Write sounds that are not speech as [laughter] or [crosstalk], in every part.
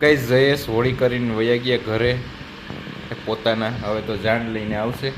કઈ જયેશ હોળી કરીને વયા ગયા ઘરે? પોતાના હવે તો જાણ લઈને આવશે.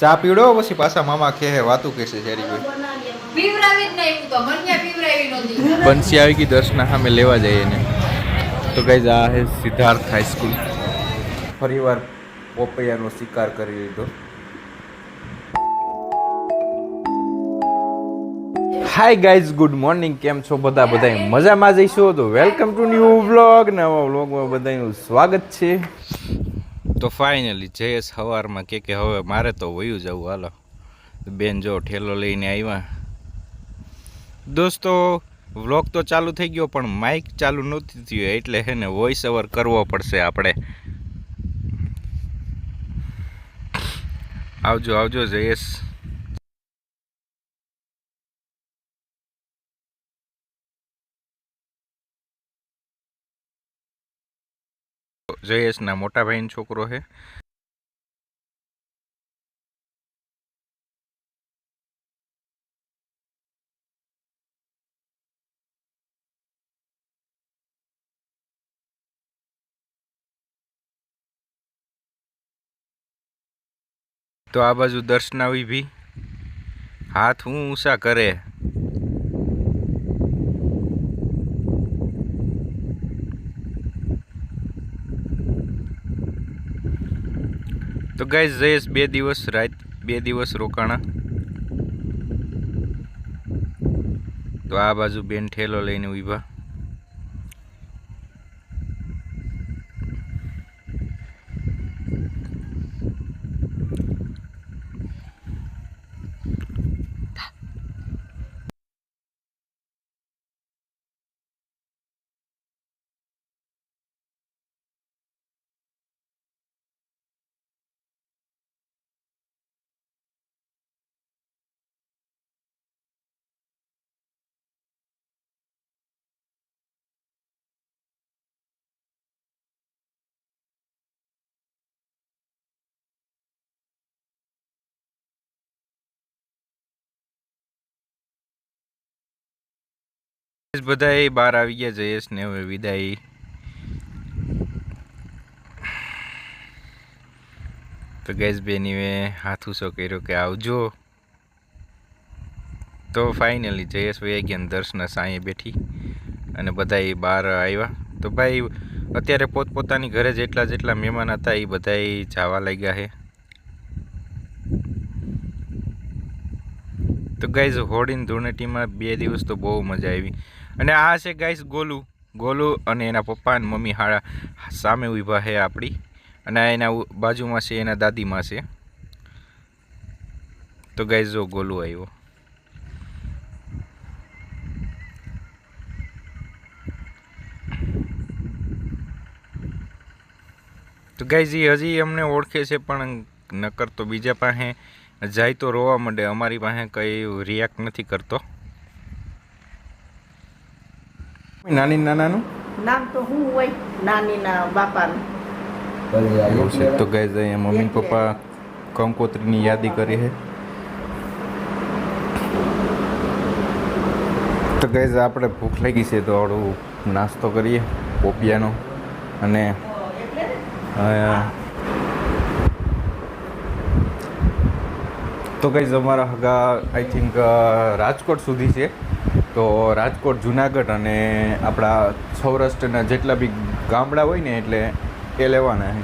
ચા પીડો પછી પાછા મામા કહે વાતું કહેશે શેરી કોઈ. બંસી આવી ગઈ દર્શના સામે લેવા જઈએ ને તો કઈ આ હે સિદ્ધાર્થ હાઈસ્કૂલ ફરીવાર પોપૈયાનો શિકાર કરી લીધો. હાય ગાઈઝ ગુડ મોર્નિંગ કેમ છો બધા? બધા મજામાં જઈશું તો વેલકમ ટુ ન્યૂ વ્લોગ નવા વ્લોગમાં બધાનું સ્વાગત છે. તો ફાઇનલી જયેશ સવારમાં કે કે હવે મારે તો વયું જવું. હાલો. બેન જો ઠેલો લઈને આવ્યા દોસ્તો વ્લોગ તો ચાલુ થઈ ગયો, પણ માઇક ચાલુ નહોતી થયું. એટલે હે ને વોઇસ ઓવર કરવો પડશે આપણે. આવજો આવજો જયેશ. જયેશના મોટા ભાઈનો છોકરો છે. તો આ બાજુ દર્શનાવી ભી. હાથ હું ઊંચા કરે. ગાઈઝ જયેશ બે દિવસ રાત, બે દિવસ રોકાણા. તો આ બાજુ બેન ઠેલો લઈને ઊભા. બધા બહાર આવી ગયા જયેશ ને હવે વિદાય. તો ગેસ બેનીએ હાથ ઊંચો કર્યો કે આવજો. તો ફાઇનલી જયેશ ભાઈ ગયા દર્શના સાંયે બેઠી અને બધા બહાર આવ્યા. તો ભાઈ, અત્યારે પોતપોતાની ઘરે જેટલા જેટલા મહેમાન હતા એ બધા જવા લાગ્યા છે. તો ગાઈઝ હોળીની ધૂળેટીમાં બે દિવસ તો બહુ મજા આવી. અને આ છે ગાઈસ ગોલુ. ગોલુ અને એના પપ્પા અને મમ્મી હાડા સામે ઊભા છે આપણી. અને એના બાજુમાં છે, એના દાદીમાં છે. તો ગાઈઝ જો ગોલુ આવ્યો. તો ગાઈઝ એ હજી અમને ઓળખે છે, પણ નકર તો બીજા પાસે જાય તો રોવા માંડે. અમારી પાસે કંઈ રિએક્ટ નથી કરતો. નાની નાનાનું નામ તો હું હોય નાનીના બાપાનું એવું છે તો ગાઈઝ અહીંયા મમ્મી પપ્પા કંકોત્રીની યાદી કરી છે તો ગાઈઝ આપણે ભૂખ લાગી છે તો થોડું નાસ્તો કરીએ પોપિયાનો અને તો ગાઈઝ અમારા હગા આઈ થિંક રાજકોટ સુધી છે તો રાજકોટ જુનાગઢ અને આપણા સૌરાષ્ટ્રના જેટલા બી ગામડા હોય ને એટલે એ લેવાના છે.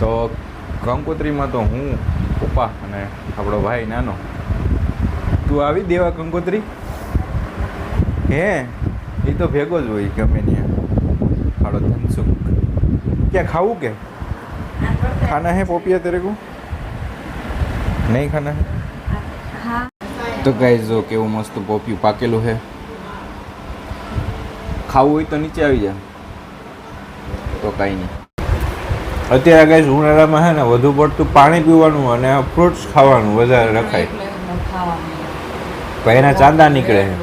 તો કંકોત્રીમાં તો હું પપ્પા અને આપણો ભાઈ નાનો. તું આવી દેવા કંકોત્રી હે? એ તો ભેગો જ હોય ગમે ત્યાં. ખાડો ધનસુખ. ક્યાં ખાવું કે? ખાના હે પોપિયા તેરે કો? નહીં ખાના હે? તો ગાઈઝ જો કેવું મસ્ત પોપિયું પાકેલું છે ખાવું હોય તો નીચે આવી જા તો કાંઈ નહીં. અત્યારે ગાઈઝ ઉનાળામાં છે ને વધુ પડતું પાણી પીવાનું અને ફ્રૂટ્સ ખાવાનું વધારે રખાય. એના ચાંદા નીકળે. છે.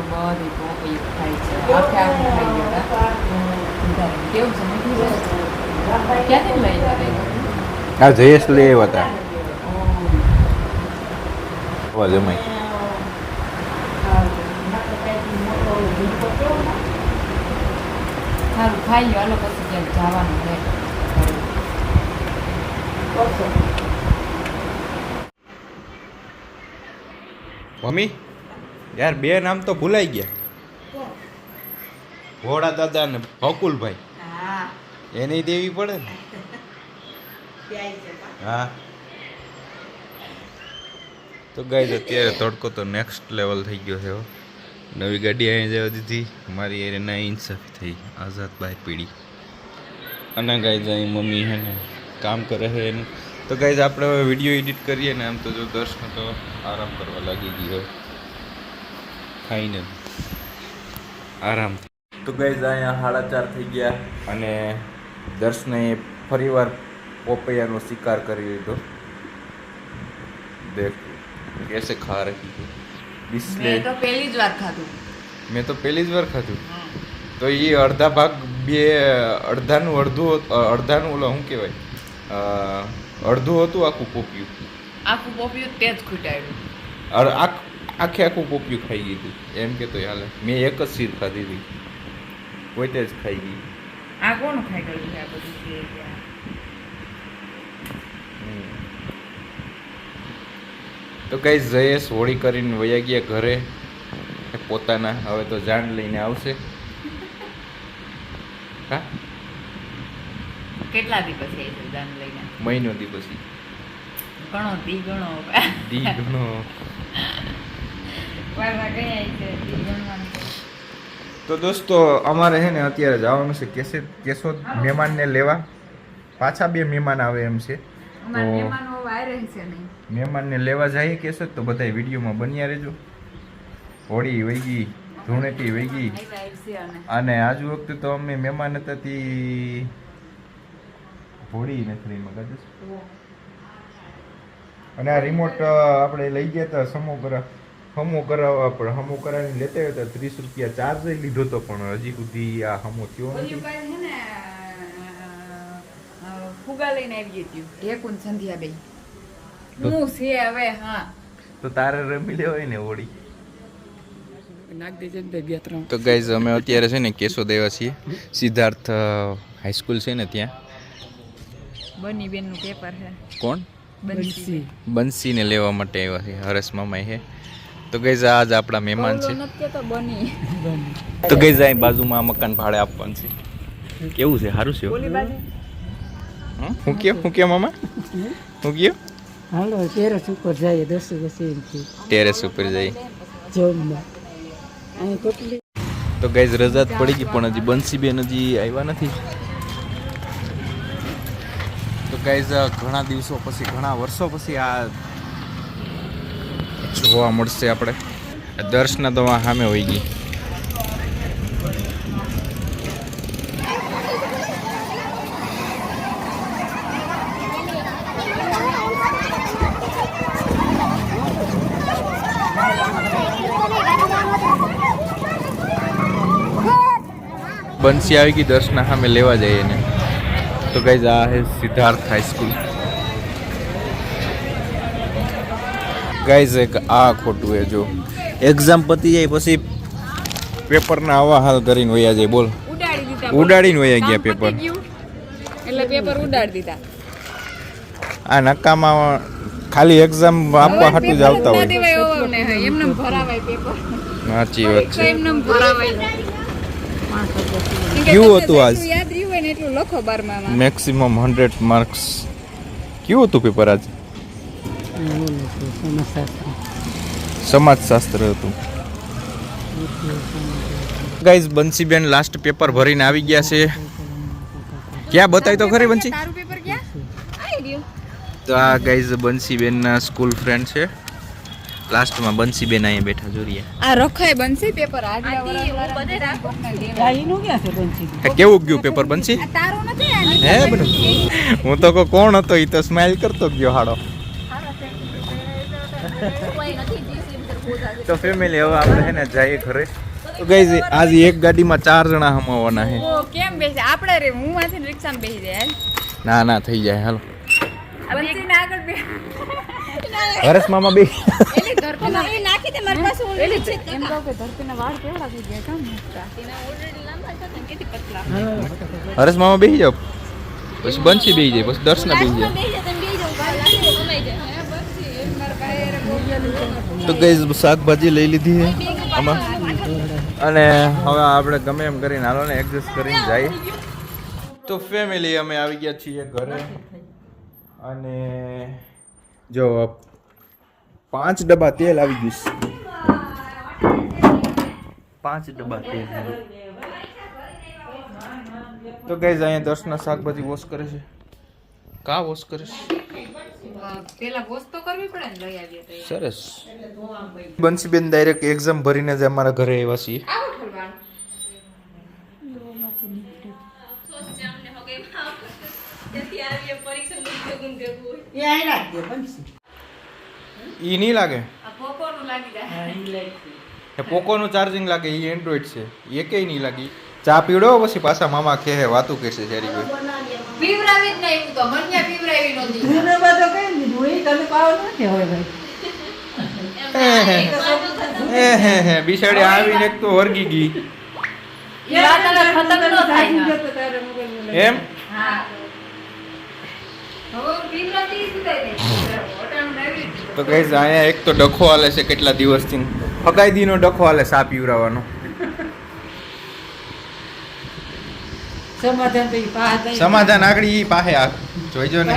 આ જયેશ લઈ આવ્યા હતા. અમાય સારું ખાઈ લો હાલો પછી ક્યાંક જવાનું રહે મમ્મી યાર બે નામ તો ભૂલાઈ ગયા. ભોળા દાદા ને ભકુલભાઈ હા. એને દેવી પડે ને. હા. તો ગાય અત્યારે તડકો તો નેક્સ્ટ લેવલ થઈ ગયો છે. નવી ગાડી અહીં જવા દીધી. મારી એને ના ઇન્સાફ થઈ. આઝાદ બહાર પીડી. અને ગાય અહીં મમ્મી હે ને કામ કરે છે એનું. તો ગાઈઝ આપણે હવે વીડિયો એડિટ કરીએ ને આમ તો જો દર્શન તો આરામ કરવા લાગી ગયો ખાઈને આરામ. તો ગાઈઝ અહીંયા સાડા ચાર થઈ ગયા અને દર્શને ફરીવાર પોપૈયાનો શિકાર કરી લીધો દેખ, કેસે ખા રહી બિસ્લે મેં તો પહેલી જ વાર ખાધું. મેં તો પહેલી જ વાર ખાધું. તો એ અડધા ભાગ બે અડધાનું અડધું અડધાનું ઓલો શું કહેવાય? અડધું હતું આખું પોપિયું. આખું પોપિયું તે જ ખૂટાયું આખે આખું પોપિયું ખાઈ ગયું એમ કે તો હાલે. મેં એક જ સીર ખાધી હતી. પોતે જ ખાઈ ગઈ. આ કોણ ખાઈ ગયું આ બધું? તો કઈ જયેશ હોળી કરીને વયા ગયા ઘરે? પોતાના હવે તો જાણ લઈને આવશે. હા? કેટલા દી પછી જાણ લઈને? મહિનો દી પછી ઘણો દી ઘણો. દી ઘણો. તો દોસ્તો અમારે છે ને અત્યારે જવાનું છે કેસે કેશોદ મહેમાનને લેવા. પાછા બે મહેમાન આવે એમ છે. તો- મહેમાનને લેવા જઈએ કેશોદ તો બધા વિડીયોમાં બન્યા રહેજો. હોળી ધૂળેટી વહી ગઈ. અને આજ વખતે તો અમે મહેમાન હતા તે હોળી નથી મગજ અને આ રિમોટ આપણે લઈ ગયા હતા સમો કરા હમો કરાવવા પણ હમો કરાવીને લેતા હતા ત્રીસ રૂપિયા ચાર્જ લીધો તો પણ હજી સુધી આ હમો થયો નથી. ફુગા લઈને આવી હતી. ઢેકુન સંધ્યા બે હું છે હવે હા. તો તારે રમી લેવાય ને હોળી. તો ગાઈઝ અમે અત્યારે છે ને કેશો દેવા છીએ. સિદ્ધાર્થ હાઈસ્કૂલ છે ને ત્યાં. બની બેનનું પેપર છે. કોણ? બનસી બંસીને લેવા માટે આવ્યા છે. હરેશ મામા છે. તો ગઈ આજ આપણા મહેમાન છે. નથી કેતો બની. તો ગઈ અહીં બાજુમાં આ મકાન ભાડે આપવાનું છે. કેવું છે? સારું છે ઓલી બાજુ? હં? કયો? હું કયો મામા? હું કયો? હાલો ટેરેસ ઉપર જઈએ દસ પછી ટેરેસ ઉપર જઈ જમવા. અહીં કેટલી. તો ગાઈઝ રજા પડી ગઈ પણ હજી બંસીબેન હજી આવ્યા નથી. તો ગાઈઝ ઘણા દિવસો પછી ઘણા વર્ષો પછી આ જોવા મળશે આપણે. દર્શના તો સામે હોઈ ગઈ. બંસી આવી ગઈ દર્શના સામે લેવા જઈએ એને. તો ગાઈઝ આ હે સિદ્ધાર્થ હાઈસ્કૂલ ગાઈઝ એક આ ખોટું એ જો. એક્ઝામ પતી જાય પછી પેપરના આવા હાલ કરીને વયા જાય બોલ. ઉડાડીને વયા ગયા પેપર. એટલે પેપર ઉડાડી દીધા. આ નકામા ખાલી એક્ઝામ આપવા હાટું જ આવતા હોય. સાચી વાત છે. કેવું હતું આજ? યાદ રહ્યું હોય ને એટલું લખો બારમામાં. મેક્સિમમ હંડ્રેડ માર્ક્સ કેવું હતું પેપર આજ? સમાજશાસ્ત્ર હતું. ગાઈઝ બંસીબેન લાસ્ટ પેપર ભરીને આવી ગયા છે. ક્યાં બતાવી તો ખરી બંસી? ક્યાં? તો આ ગાઈઝ બંસીબેનના સ્કૂલ ફ્રેન્ડ છે. લાસ્ટમાં બંસીબેન અહીંયા બેઠા જોઈએ આ રખાય બંસી પેપર કેવું ગયું પેપર બંસી? તારું નથી આ હે હું તો કહું કોણ હતો એ તો સ્માઇલ કરતો ગયો હાડો. તો ફેમિલી હવે આપણે હે ને જઈએ ઘરે. તો ગઈ આજે એક ગાડીમાં ચાર જણા હમાવાના છે ઓ કેમ બેસે? આપણે રે હું માથે રિક્ષામાં બેસી જાય ના ના થઈ જાય હાલો. બંસીને આગળ બે હરેશ મામા બે [laughs] એલી નાખી દે મારી પાસે એલી એમ કહું કે ધરતીના વાળ કેવડા થઈ ગયા કેમ મૂકતા હાલો હરેશ મામા બેસી જાઓ. પછી બંસી બેસી જાય પછી દર્શના બેસી જાય. તો ગઈ શાકભાજી લઈ લીધી છે આમાં? અને હવે આપણે ગમે એમ કરીને હાલો ને એડજસ્ટ કરીને જાય. તો ફેમિલી અમે આવી ગયા છીએ ઘરે. અને જો પાંચ ડબ્બા તેલ આવી ગયું છે. પાંચ ડબ્બા તેલ. તો ગઈ અહીંયા દર્શના શાકભાજી વોશ કરે છે. કા વોશ કરે છે? પેલા વોશ તો કરવી પડે ને લઈ આવીએ તો એ. સરસ. બંસીબેન ડાયરેક્ટ એક્ઝામ ભરીને જ અમારા ઘરે આવ્યા છીએ. આવું ઠલવાનું એ અહીં રાખજે બંસી ઈ નહીં લાગે? પોકોનું લાગી જાય. હા ઈ લાગશે. એ પોકોનું ચાર્જિંગ લાગે એ એન્ડ્રોઈડ છે. એ કે નહીં લાગી. ચા પીવડો? પછી પાછા મામા કે હે વાતું કહેશે જ્યારે કોઈ પીવરાવી જ નહીં હું તો મન્યા પીવરાવી નહોતી જૂનો બધો કઈ દીધું? એ તમે પાવ નથી હોય ભાઈ? હે હે હે. બિસાડી આવીને એક તો વર્ગી ગઈ. એ એમ? હા. હવે પીવરાતી જ તો કઈ અહીંયા એક તો ડખો હાલે છે કેટલા દિવસથી. ફગાઈદીનો ડખો હાલે સાપ પીવરાવાનો સમાધાન તો ઈ સમાધાન આગળ ઈ પાસે આ. જોઈજો ને.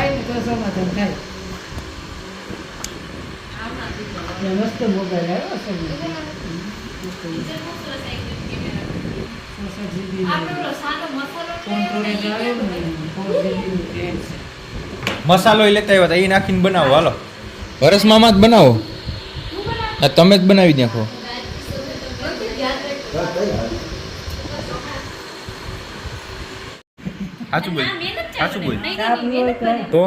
મસાલો લેતા આવ્યા હતા. એ નાખીને બનાવો. હાલો. હરેશ મામા જ બનાવો. આ તમે જ બનાવી નાખો. સાચું બોલ. સાચું બોલ. તો?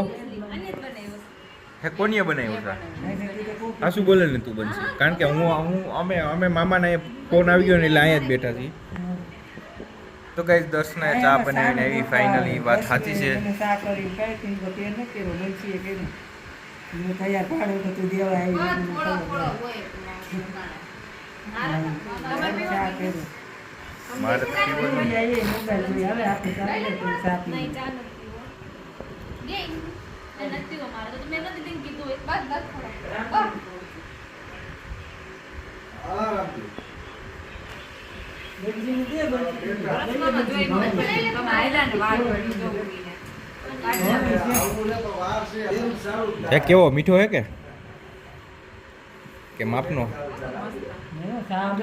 હે કોનીએ બનાવ્યું હતા આ શું બોલે ને તું બનશે કારણ કે હું હું. અમે અમે મામાને ફોન આવી ગયો ને એટલે અહીંયા જ બેઠા છીએ. તો કઈ દર્શને ચા બનાવીને એવી ફાઇનલી વાત સાચી છે. હું તૈયાર પાડો તો તું દેવા આવી એ કેવો મીઠો હે કે? કે માપનો? ચા